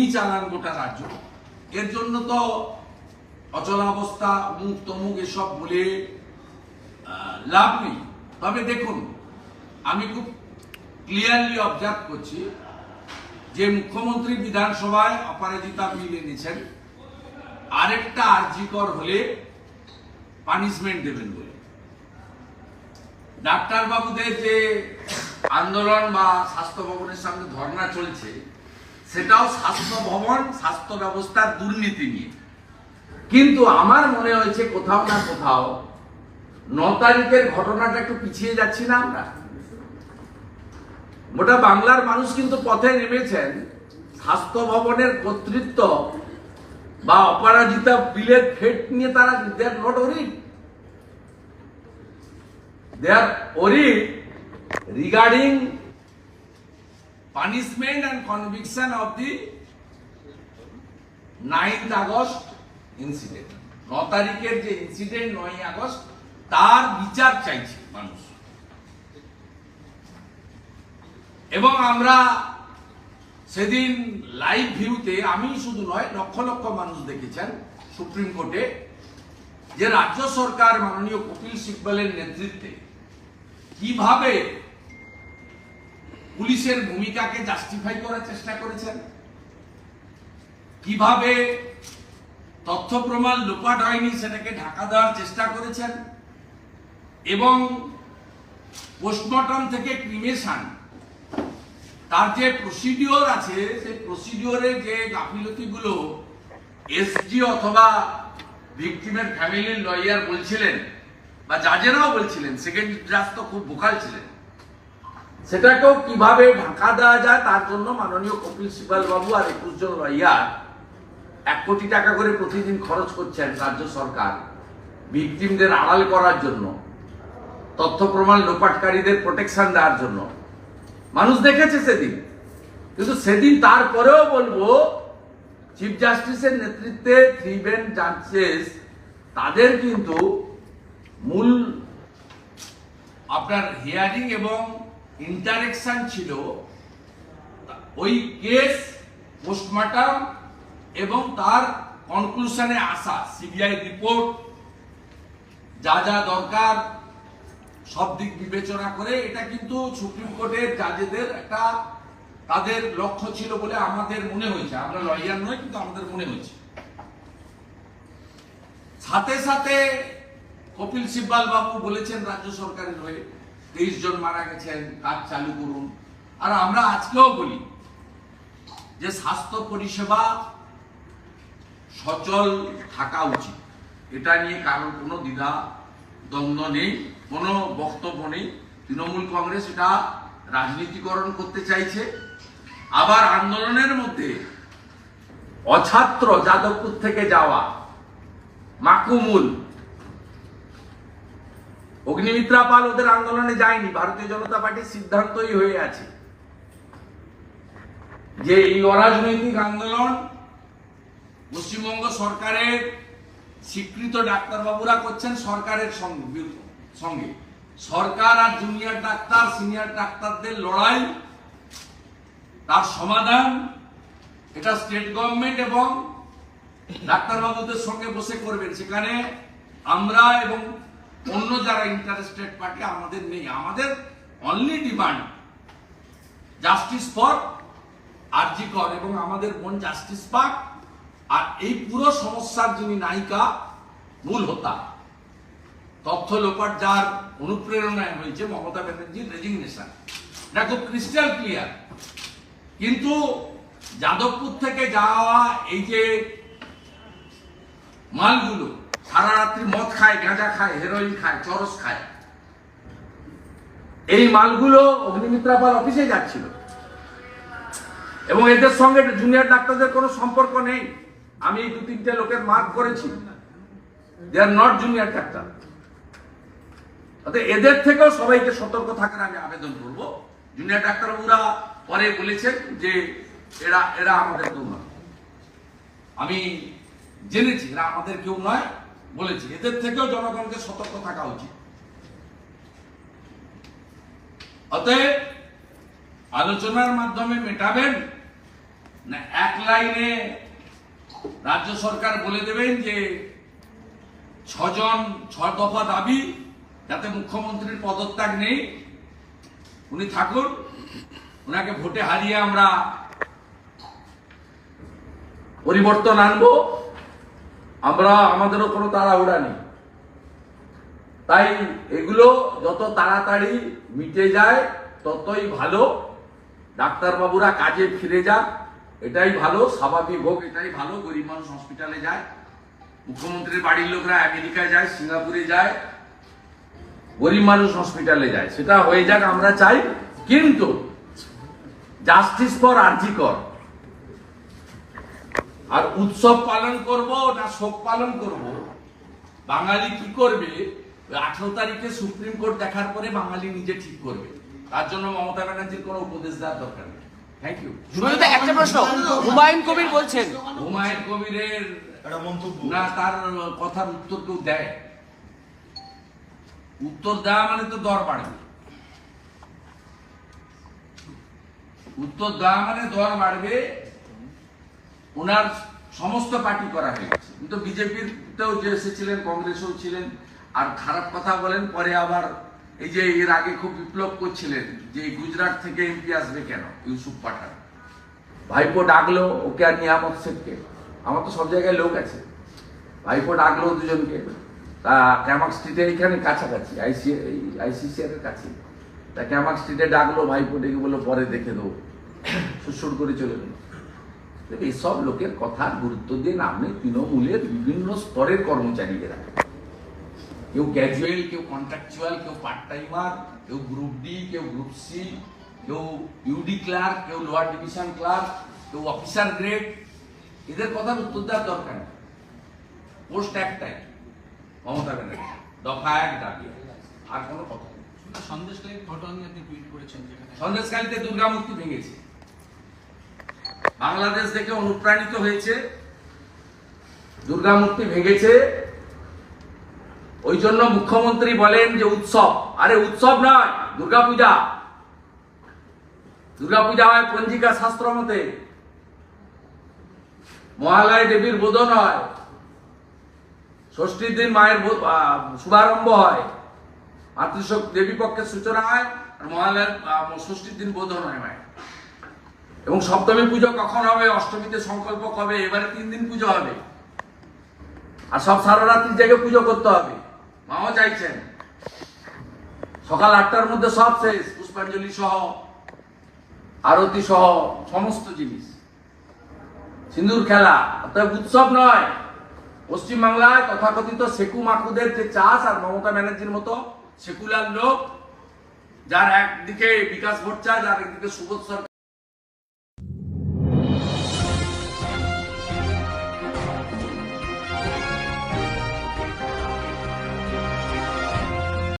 উনিই চালান গোটা রাজ্য। এর জন্য তো অচলাবস্থা মুখ তমুক এসব বলে লাভ নেই। তবে দেখুন, আমি খুব ক্লিয়ারলি অবজার্ভ করছি যে মুখ্যমন্ত্রী বিধানসভায় অপরাজিতা বিল এনেছেন। আরেকটা আর্জিকর হলে পানিশমেন্ট দেবেন বলে। ডাক্তারবাবুদের যে আন্দোলন বা স্বাস্থ্য ভবনের সামনে ধর্ণা চলছে সেটাও স্বাস্থ্য ভবন, স্বাস্থ্য ব্যবস্থার দুর্নীতি নিয়ে। কিন্তু আমার মনে হয়েছে কোথাও না কোথাও ন তারিখের ঘটনাটা একটু পিছিয়ে যাচ্ছি না আমরা। গোটা বাংলার মানুষ কিন্তু পথে নেমেছেন। স্বাস্থ্য ভবনের কর্তৃত্ব বা অপরাজিতা বিলের ফেট নিয়ে তারা they are not worried they are worried regarding punishment and conviction of the ninth August incident ন তারিখের যে ইনসিডেন্ট নয় আগস্ট তার বিচার চাইছে মানুষ। এবং আমরা সেদিন লাইভ ভিউতে আমি শুধু নয়, লক্ষ লক্ষ মানুষ দেখেছেন সুপ্রিম কোর্টে, যে রাজ্য সরকার মাননীয় কপিল সিব্বলের নেতৃত্বে কীভাবে পুলিশের ভূমিকাকে জাস্টিফাই করার চেষ্টা করেছেন? কীভাবে তথ্য প্রমাণ লোপাট হয়নি সেটাকে ঢাকা দেওয়ার চেষ্টা করেছেন? এবং পোস্টমর্টম থেকে ক্রিমেশন তার যে প্রসিডিওর আছে, সেই প্রসিডিওরে যে গাফিলতিগুলো এসজি অথবা ভিকটিমের ফ্যামিলির লয়ার বলছিলেন, বা জাজেরাও বলছিলেন সেকেন্ড জাজ তো খুব বোকাল ছিলেন। সেটাকেও কীভাবে ঢাকা দেওয়া যায় তার জন্য মাননীয় কপিল সিবাল বাবু আর একুশ জন লয়ার এক কোটি টাকা করে প্রতিদিন খরচ করছেন রাজ্য সরকার ভিকটিমদের আড়াল করার জন্য, তথ্য প্রমাণ লোপাটকারীদের প্রোটেকশন দেওয়ার জন্য। মানুষ দেখেছে সেদিন। কিন্তু সেদিন তারপরেও বলব চিফ জাস্টিসের নেতৃত্বে থ্রি বেঞ্চ জাজেস তাদের কিন্তু মূল আপনার হিয়ারিং এবং ইন্টারেকশন ছিল ওই কেস পোস্টমর্টম এবং তার কনক্লুশনে আসা সিবিআই রিপোর্ট যা যা দরকার, সব দিক বিবেচনা করে, এটা কিন্তু সুপ্রিম কোর্টের জাজেদের একটা, তাদের লক্ষ্য ছিল বলে আমাদের মনে হয়েছে। আমরা লয়ার নয় কিন্তু আমাদের মনে হয়েছে। সাথে সাথে কপিল সিব্বাল বাবু বলেছেন রাজ্য সরকারের হয়ে তেইশ জন মারা গেছেন, কাজ চালু করুন। আর আমরা আজকেও বলি যে স্বাস্থ্য পরিষেবা সচল থাকা উচিত। এটা নিয়ে কারোর কোনো দ্বিধা, দ্বন্দ্ব নেই, কোনো বক্তব্য নেই। তৃণমূল কংগ্রেস এটা রাজনীতিকরণ করতে চাইছে। আবার আন্দোলনের মধ্যে অছাত্র যাদবপুর থেকে যাওয়া মাকুমুল অগ্নিমিত্রা পাল ওদের আন্দোলনে যায়নি, ভারতীয় জনতা পার্টির সিদ্ধান্তই হয়ে আছে। যে এই অরাজনৈতিক আন্দোলন পশ্চিমবঙ্গ সরকারের স্বীকৃত ডাক্তারবাবুরা করছেন সরকারের সঙ্গে সরকার আর জুনিয়র ডাক্তার সিনিয়র ডাক্তারদের লড়াই, তার সমাধান, এটা স্টেট গভর্নমেন্ট এবং ডাক্তারবাবুদের সঙ্গে বসে করবেন। সেখানে আমরা এবং অন্য যারা ইন্টারেস্টেড পার্টি আমাদের নেই। আমাদের only demand justice for RG Kar এবং আমাদের বোন জাস্টিস পাক আর এই পুরো সমস্যার যিনি নায়িকা মূল হোতা তথ্য লোপাট যার অনুপ্রেরণায় হয়েছে মমতা ব্যানার্জির রেজিগনেশন এটা খুব ক্রিস্টাল ক্লিয়ার কিন্তু যাদবপুর থেকে যাওয়া এই যে মালগুলো সারা রাত্রি মদ খায়, গাঁজা খায় হেরোইন খায়, চরস খায়। এই মালগুলো অগ্নিমিত্রা পাল অফিসে যাচ্ছিল। এবং এদের সঙ্গে জুনিয়র ডাক্তারদের কোনো সম্পর্ক নেই। আমি দু তিনটে লোকের মার্ক করেছি। They are not junior doctor এদের থেকেও সবাইকে সতর্ক থাকার আমি আবেদন করব। জুনিয়র ডাক্তারবাবুরা পরে বলেছেন যে এরা এরা আমাদের কেউ নয়। আমি জেনেছি, এরা আমাদের কেউ নয়। বলেছি, এদের থেকেও জনগণকে সতর্ক থাকা উচিত। অতএব আলোচনার মাধ্যমে মেটাবেন না, এক লাইনে রাজ্য সরকার বলে দেবেন যে ছজন ছ দফা দাবি যাতে মুখ্যমন্ত্রীর পদত্যাগ নেই। উনি থাকুন ওনাকে ভোটে হারিয়ে আমরা পরিবর্তন আনব। আমরা আমাদেরও কোনো তাড়াহুড়া নেই। তাই এগুলো যত তাড়াতাড়ি মিটে যায়, ততই ভালো। ডাক্তারবাবুরা কাজে ফিরে যান, এটাই ভালো, স্বাভাবিক হোক, এটাই ভালো, গরিব মানুষ হসপিটালে যায়। মুখ্যমন্ত্রীর বাড়ির লোকরা আমেরিকায় যায়, সিঙ্গাপুরে যায়, গরিব মানুষ হসপিটালে যায়। সেটা হয়ে যাক, আমরা চাই। কিন্তু জাস্টিস ফর আর্জিকর আর উৎসব পালন করব না শোক পালন করব? বাঙালি কি করবে? আঠারো তারিখে সুপ্রিম কোর্ট দেখার পরে বাঙালি নিজে ঠিক করবে। তার জন্য মমতা ব্যানার্জির কোনো উপদেশ দেওয়ার দরকার নেই। থ্যাংক ইউ একটা প্রশ্ন। হুমায়ুন কবির বলছেন। হুমায়ুন কবিরের না তার কথার উত্তর কেউ দেয়? উত্তর দেওয়া মানে তো দর বাড়বে। উত্তর দেওয়া মানে দর বাড়বে ওনার সমস্ত পার্টি করা হয়েছে কিন্তু বিজেপির তেও যে এসেছিলেন, কংগ্রেসও ছিলেন, আর খারাপ কথা বলেন, পরে আবার এই যে এর আগে খুব বিপ্লব করছিলেন, যে গুজরাট থেকে এমপি আসবে কেন, ইউসুফ পাঠান? ভাইপো ডাকলো, ওকে আর নিয়ামত শেখকে। আমার তো সব জায়গায় লোক আছে। ভাইপো ডাকলো দুজনকে। তা ক্যামাক স্ট্রিটে এখানে কাছাকাছি, আইসি আইসিসিআর এর কাছে। তা ক্যামাক স্ট্রিটে ডাকলো, ভাইপো ডেকে বলল, পরে দেখে দেবো। সুসুর করে চলে গেল। এসব লোকের কথা গুরুত্ব দিয়ে নামে তৃণমূলের বিভিন্ন স্তরের কর্মচারীরা কেউ ক্যাজুয়াল কেউ কন্ট্রাকচুয়াল কেউ পার্ট টাইমার কেউ গ্রুপ ডি কেউ গ্রুপ সি কেউ ইউডি ক্লার্ক কেউ লোয়ার ডিভিশন ক্লার্ক কেউ অফিসার গ্রেড এদের কথার উত্তর দেওয়ার দরকার নেই। পোস্ট একটাই মমতা ব্যানার্জি। দফা এক দাবি আর কোনো কথা নেই। সন্দেশকালীন ঘটনা আপনি টুইট করেছেন সন্দেশকালীতে দুর্গা মূর্তি ভেঙেছে। বাংলাদেশ থেকে অনুপ্রাণিত হয়েছে দুর্গা মূর্তি ভেঙেছে। ওই জন্য মুখ্যমন্ত্রী বলেন যে উৎসব, আরে উৎসব নয় দুর্গা পূজা দুর্গা পূজা হয় পঞ্জিকা শাস্ত্র মতে। মহালয় দেবীর বোধন হয় ষষ্ঠীর দিন মায়ের শুভারম্ভ হয়। মাতৃশক্তি দেবী পক্ষের সূচনা হয়, আর মহালয়ার ষষ্ঠীর দিন বোধন হয় মায়ের। এবং সপ্তমী পুজো কখন হবে? অষ্টমীতে সংকল্প কবে? এবারে তিন দিন পুজো হবে। আর সব সারা রাত্রির জায়গায় পুজো করতে হবে। মাও চাইছেন। সকাল আটটার মধ্যে সব শেষ। পুষ্পাঞ্জলি সহ, আরতি সহ, সমস্ত জিনিস। সিন্দুর খেলা। অর্থাৎ উৎসব নয়। পশ্চিমবাংলায় তথাকথিত সেকু মাকুদের যে চাষ আর মমতা ব্যানার্জির মতো সেকুলার লোক, যার একদিকে বিকাশ ভট্টাচার্য আর একদিকে সুবোধ সরকার